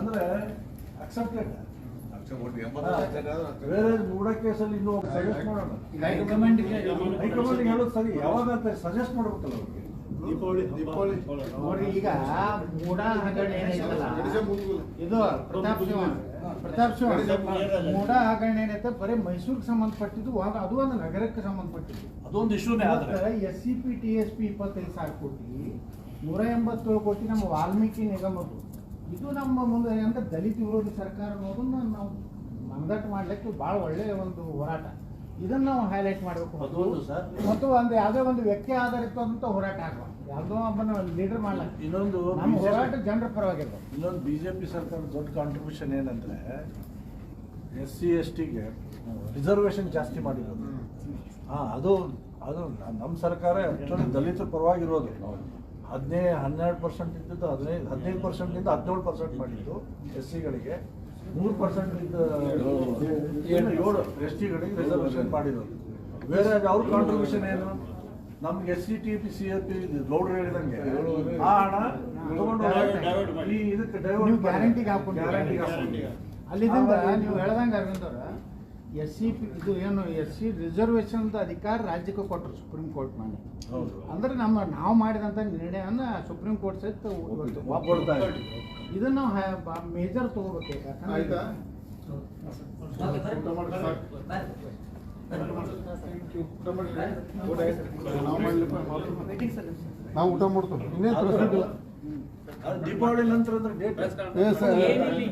ಅಂದ್ರೆ ಅಕ್ಸೆಪ್ಟೆಡ್ ಬೇರೆ ಬೇರೆ ಮೂಡ ಕೇಸಲ್ಲಿ ಇನ್ನೂ ಸಜೆಸ್ಟ್ ಮಾಡೋಣ. ಹೈಕಮಾಂಡ್ಗೆ ಹೈಕಮಾಂಡ್ ಹೇಳೋದು ಸರಿ. ಯಾವಾಗ ಸಜೆಸ್ಟ್ ಮಾಡ್ಬೇಕಲ್ಲ ಅವ್ರಿಗೆ? ದೀಪಾವಳಿ ದೀಪಾವಳಿ. ನೋಡ್ರಿ ಈಗ ಮೂಡ ಹಗರಣ ಇದು ಪ್ರತಾಪ್ ಸಿಂಹ. ಪ್ರತಾಪ್ ಸಿಂಹ. ಮೂಡ ಹಗರಣ ಏನೈತೆ ಬರೀ ಮೈಸೂರಿಗೆ ಸಂಬಂಧಪಟ್ಟಿದ್ದು ಅದು ಒಂದು ನಗರಕ್ಕೆ ಸಂಬಂಧಪಟ್ಟಿದ್ದು. ಅದೊಂದು ಇಶ್ಯೂನೇ S C P T S P ಇಪ್ಪತ್ತೈದು ಸಾವಿರ ಕೋಟಿ ನೂರ ಎಂಬತ್ತೇಳು ಕೋಟಿ ನಮ್ಮ ವಾಲ್ಮೀಕಿ ನಿಗಮದ್ದು. ಇದು ನಮ್ಮ ಮುಂದೆ ಅಂದ್ರೆ ದಲಿತ ವಿರೋಧಿ ಸರ್ಕಾರ ಅನ್ನೋದನ್ನ ನಾವು ಮನದಟ್ಟು ಮಾಡ್ಲಿಕ್ಕೆ ಭಾಳ ಒಳ್ಳೆಯ ಒಂದು ಹೋರಾಟ. ಇದನ್ನ ನಾವು ಹೈಲೈಟ್ ಮಾಡಬೇಕು. ಮತ್ತು ಒಂದು ಯಾವುದೇ ಒಂದು ವ್ಯಕ್ತಿ ಆಧಾರಿತವಾದಂಥ ಹೋರಾಟ ಆಗುವ ಯಾವುದೋ ಒಬ್ಬನ ಲೀಡರ್ ಮಾಡಲ್ಲ ಇನ್ನೊಂದು ನಮ್ಮ ಹೋರಾಟ ಜನರ ಪರವಾಗಿಲ್ಲ ಇನ್ನೊಂದು ಬಿಜೆಪಿ ಸರ್ಕಾರದ ದೊಡ್ಡ ಕಾಂಟ್ರಿಬ್ಯೂಷನ್ ಏನಂದ್ರೆ ಎಸ್ ಸಿ ಎಸ್ ಟಿಗೆ ರಿಸರ್ವೇಶನ್ ಜಾಸ್ತಿ ಮಾಡಿರೋದು. ಹಾ ಅದು ಅದು ನಮ್ಮ ಸರ್ಕಾರ ದಲಿತರ ಪರವಾಗಿರೋದು ಹದಿನೈದು ಹನ್ನೆರಡು ಪರ್ಸೆಂಟ್ ಇದ್ದದ್ದು ಹದಿನೈದು ಹದಿನೈದು ಪರ್ಸೆಂಟಿಂದ ಹದಿನೇಳು ಪರ್ಸೆಂಟ್ ಮಾಡಿದ್ದು ಎಸ್ ಸಿಗಳಿಗೆ ಮೂರು ಪರ್ಸೆಂಟ್ ಇದ್ದ ಏಳು ಎಸ್ ಟಿಗಳಿಗೆ ರಿಸರ್ವೇಶನ್ ಮಾಡಿರೋದು. ಬೇರೆ ಅವ್ರ ಕಾಂಟ್ರಿಬ್ಯೂಷನ್ ಏನು? ನಮ್ಗೆ S C T P C A P ಗೌಡ್ರು ಹೇಳಿದಂಗೆ ಆ ಹಣ ತಗೊಂಡು ಈ ಇದಕ್ಕೆ ಅಲ್ಲಿ ಡೈವರ್ಟ್ ಗ್ಯಾರಂಟಿಗೆ ಹಾಕೊಂಡು ಗ್ಯಾರಂಟಿಗೆ ಹಾಕೊಂಡು ಅಲ್ಲಿಂದ ನೀವು ಹೇಳ್ದಂಗೆ ಅರವಿಂದ್ ಅವ್ರ ಎಸ್ ಸಿ ಪಿ ಇದು ಏನು ಎಸ್ ಸಿ ರಿಸರ್ವೇಶನ್ ಅಧಿಕಾರ ರಾಜ್ಯಕ್ಕೆ ಕೊಟ್ಟರು ಸುಪ್ರೀಂ ಕೋರ್ಟ್ ಮಾಡಿ ಹೌದು. ಅಂದ್ರೆ ನಮ್ಮ ನಾವು ಮಾಡಿದಂಥ ನಿರ್ಣಯನ ಸುಪ್ರೀಂ ಕೋರ್ಟ್ ಸಹಿತ ಇದನ್ನು ನಾವು ಮೇಜರ್ ತಗೋಬೇಕು. ನಾವು ಊಟ ಮಾಡ್ತೀವಿ. ಇನ್ನೇನು ಇಲ್ಲ. ದೀಪಾವಳಿ ನಂತರ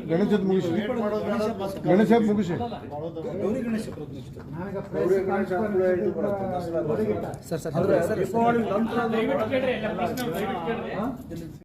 ಗಣೇಶದ್ ಮುಗಿಸಿ. ಗಣೇಶ ಮುಗಿಸಿ. ದೀಪಾವಳಿ ನಂತರ